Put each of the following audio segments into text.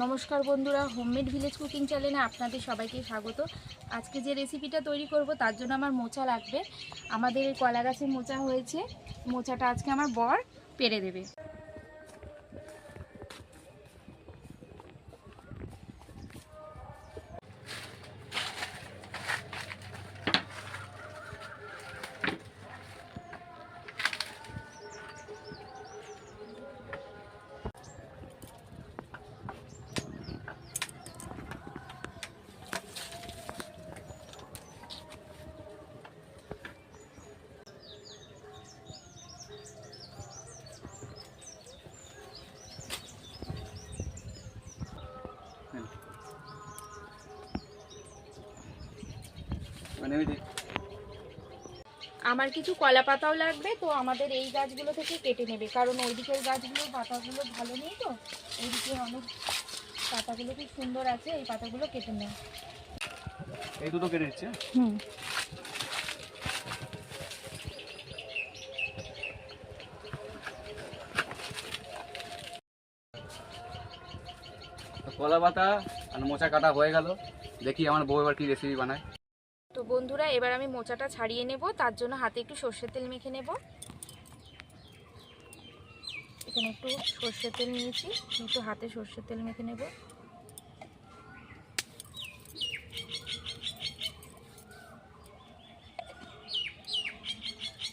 নমস্কার বন্ধুরা homemade village cooking চ্যানেলে আপনাদের সবাইকে স্বাগত। আজকে যে রেসিপিটা তৈরি করব, তার জন্য আমার মোচা লাগবে। আমাদের কলা গাছে মোচা হয়েছে। মোচাটা আজকে আমার বর পেরে দেবে। আমার কিছু কলা পাতাও লাগবে তো আমাদের এই গাছগুলো থেকে কেটে নেবে। কারণ ওই দিকের গাছগুলো পাতাগুলো ভালো নেই তো এইদিকে অনেক পাতাগুলো খুব সুন্দর আছে এই পাতাগুলো কেটে নেয় এই দুটো কেটে দিচ্ছে হুম। তো কলা পাতা আর মোচা কাটা হয়ে গেল। দেখি আমার বউ এবার কি রেসিপি বানায়। তো বন্ধুরা, এবার আমি মোচাটা ছাড়িয়ে নেব। তার জন্য হাতে একটু সর্ষের তেল মেখে নেব। এখানে একটু সর্ষের তেল নিয়েছি। একটু হাতে সর্ষের তেল মেখে নেব।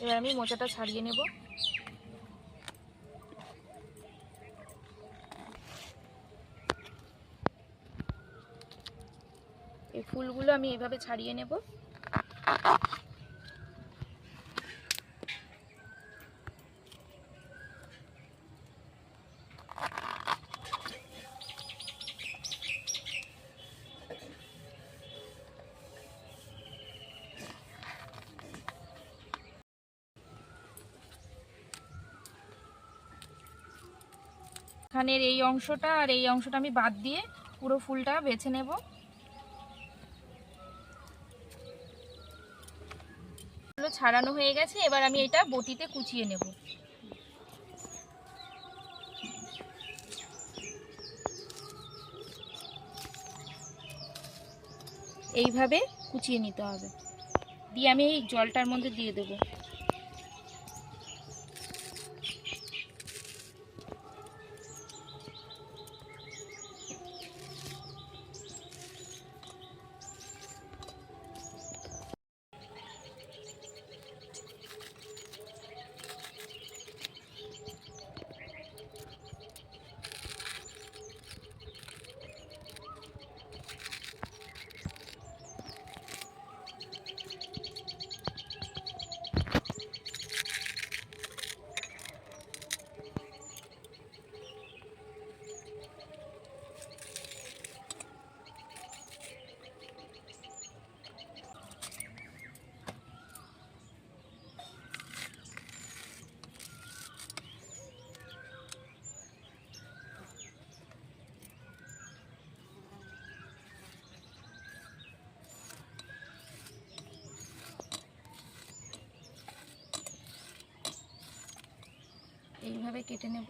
এবার আমি মোচাটা ছাড়িয়ে নেব। এই ফুলগুলো আমি এভাবে ছাড়িয়ে নেব। এখানের এই অংশটা আর এই অংশটা আমি বাদ দিয়ে পুরো ফুলটা বেছে নেব। ছাড়ানো হয়ে গেছে, এবার আমি এটা বটিতে কুচিয়ে নেব। এইভাবে কুচিয়ে নিতে হবে। দিয়ে আমি এই জলটার মধ্যে দিয়ে দেবো। এইভাবে কেটে নেব।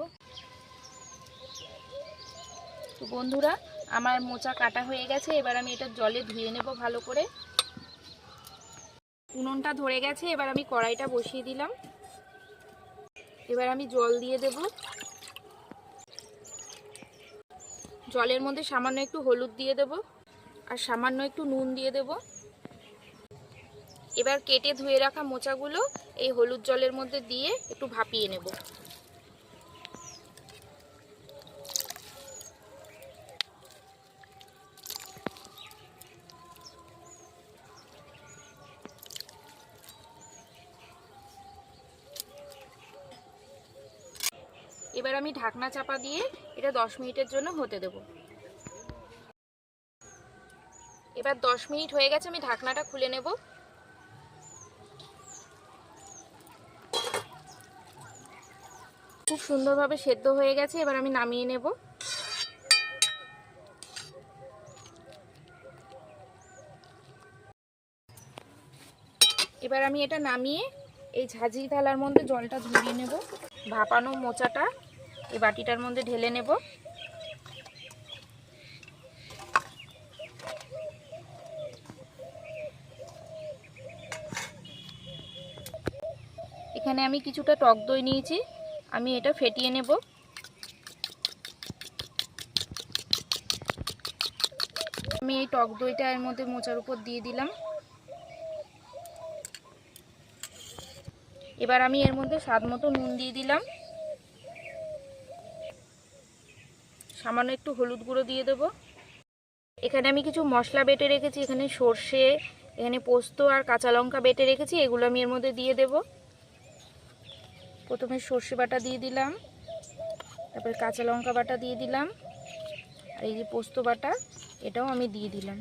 তো বন্ধুরা, আমার মোচা কাটা হয়ে গেছে, এবার আমি এটা জলে ধুয়ে নেব ভালো করে। উনুনটা ধরে গেছে, এবার আমি কড়াইটা বসিয়ে দিলাম। এবার আমি জল দিয়ে দেব। জলের মধ্যে সামান্য একটু হলুদ দিয়ে দেব, আর সামান্য একটু নুন দিয়ে দেব। এবার কেটে ধুয়ে রাখা মোচাগুলো এই হলুদ জলের মধ্যে দিয়ে একটু ভাপিয়ে নেব। এবার আমি ঢাকনা চাপা দিয়ে এটা দশ মিনিটের জন্য হতে দেব। এবার দশ মিনিট হয়ে গেছে, আমি ঢাকনাটা খুলে নেব। খুব সুন্দরভাবে সেদ্ধ হয়ে গেছে, এবার আমি নামিয়ে নেব। এবার আমি এটা নামিয়ে এই ঝাঁঝরি থালার মধ্যে জলটা ঝরিয়ে নেব। ভাপানো মোচাটা এই বাটিটার মধ্যে ঢেলে নেব। এখানে আমি কিছুটা টক দই নিয়েছি, আমি এটা ফেটিয়ে নেব। আমি এই টক দইটা এর মধ্যে মোচার উপর দিয়ে দিলাম। এবার আমি এর মধ্যে স্বাদ মতো নুন দিয়ে দিলাম। সামান্য একটু হলুদ গুঁড়ো দিয়ে দেবো। এখানে আমি কিছু মশলা বেটে রেখেছি, এখানে সর্ষে, এখানে পোস্ত আর কাঁচা লঙ্কা বেটে রেখেছি, এগুলো আমি এর মধ্যে দিয়ে দেব। প্রথমে সর্ষে বাটা দিয়ে দিলাম, তারপরে কাঁচা লঙ্কা বাটা দিয়ে দিলাম, আর এই যে পোস্ত বাটা, এটাও আমি দিয়ে দিলাম।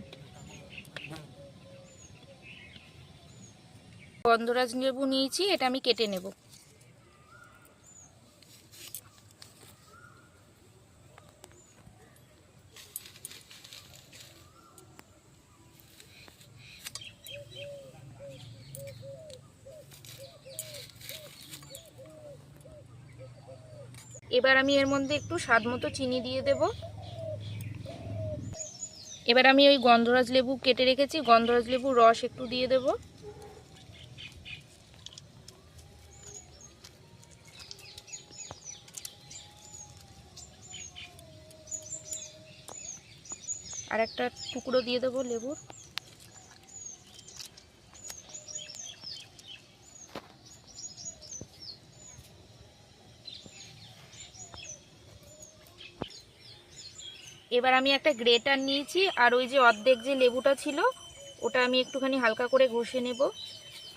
গন্ধরাজ লেবু নিয়েছি, এটা আমি কেটে নেব। এবার আমি এর মধ্যে একটু স্বাদ মতো চিনি দিয়ে দেব। এবার আমি ওই গন্ধরাজ লেবু কেটে রেখেছি, গন্ধরাজ লেবুর রস একটু দিয়ে দেব। আর একটা টুকরো দিয়ে দেবো লেবুর। এবার আমি একটা গ্রেটার নিয়েছি, আর ওই যে অর্ধেক যে লেবুটা ছিল, ওটা আমি একটুখানি হালকা করে ঘষে নেব।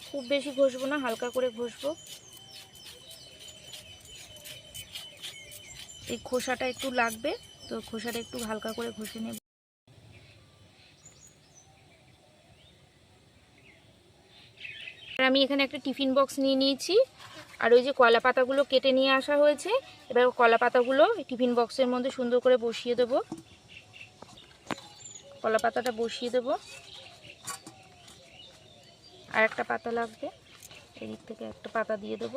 খুব বেশি ঘষবো না, হালকা করে ঘষবো। এই খোসাটা একটু লাগবে, তো খোসাটা একটু হালকা করে ঘষে নেব। আমি এখানে একটা টিফিন বক্স নিয়ে নিয়েছি আর ওই যে কলা পাতাগুলো কেটে নিয়ে আসা হয়েছে, এবার কলা পাতাগুলো টিফিন বক্সের মধ্যে সুন্দর করে বসিয়ে দেব। কলা পাতাটা বসিয়ে দেব। আর একটা পাতা লাগবে, এদিক থেকে একটা পাতা দিয়ে দেব।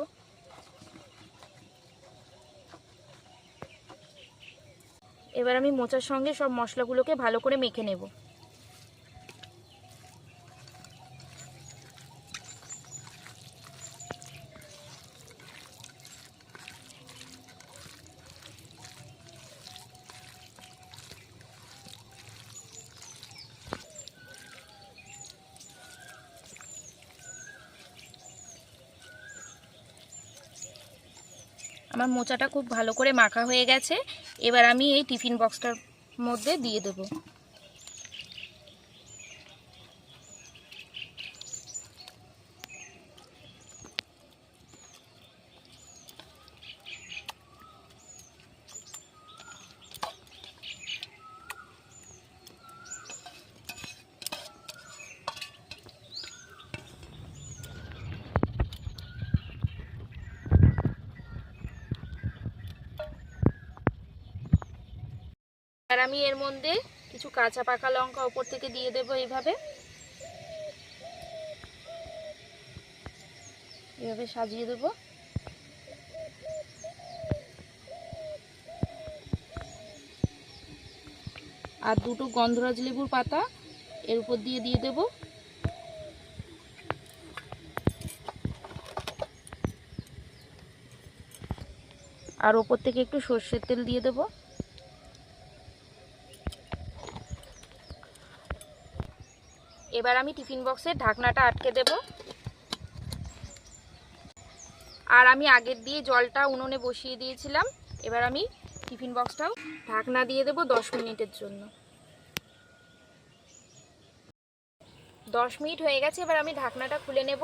এবার আমি মোচার সঙ্গে সব মশলাগুলোকে ভালো করে মেখে নেব। আমার মোচাটা খুব ভালো করে মাখা হয়ে গেছে। এবার আমি এই টিফিন বক্সটার মধ্যে দিয়ে দেব। আর আমি এর মধ্যে কিছু কাঁচা পাকা লঙ্কা ওপর থেকে দিয়ে দেবো এইভাবে। এভাবে সাজিয়ে দেবো। আর দুটো গন্ধরাজ লেবুর পাতা এর উপর দিয়ে দিয়ে দেবো। আর ওপর থেকে একটু সর্ষের তেল দিয়ে দেবো। এবার আমি টিফিন বক্সের ঢাকনাটা আটকে দেব। আর আমি আগের দিয়ে জলটা উনুনে বসিয়ে দিয়েছিলাম। এবার আমি টিফিন বক্সটাও ঢাকনা দিয়ে দেব দশ মিনিটের জন্য। দশ মিনিট হয়ে গেছে, এবার আমি ঢাকনাটা খুলে নেব।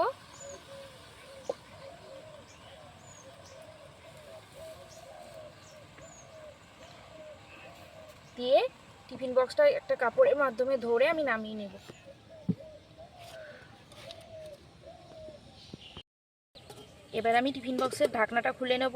দিয়ে টিফিন বক্সটা একটা কাপড়ের মাধ্যমে ধরে আমি নামিয়ে নেব। এবার আমি টিফিন বক্সের ঢাকনাটা খুলে নেব।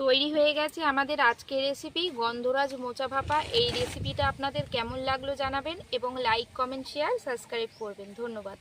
তৈরি হয়ে গেছে আমাদের আজকের রেসিপি গন্ধরাজ মোচা ভাপা, এই রেসিপিটা আপনাদের কেমন লাগল জানাবেন এবং লাইক কমেন্ট শেয়ার সাবস্ক্রাইব করবেন। ধন্যবাদ।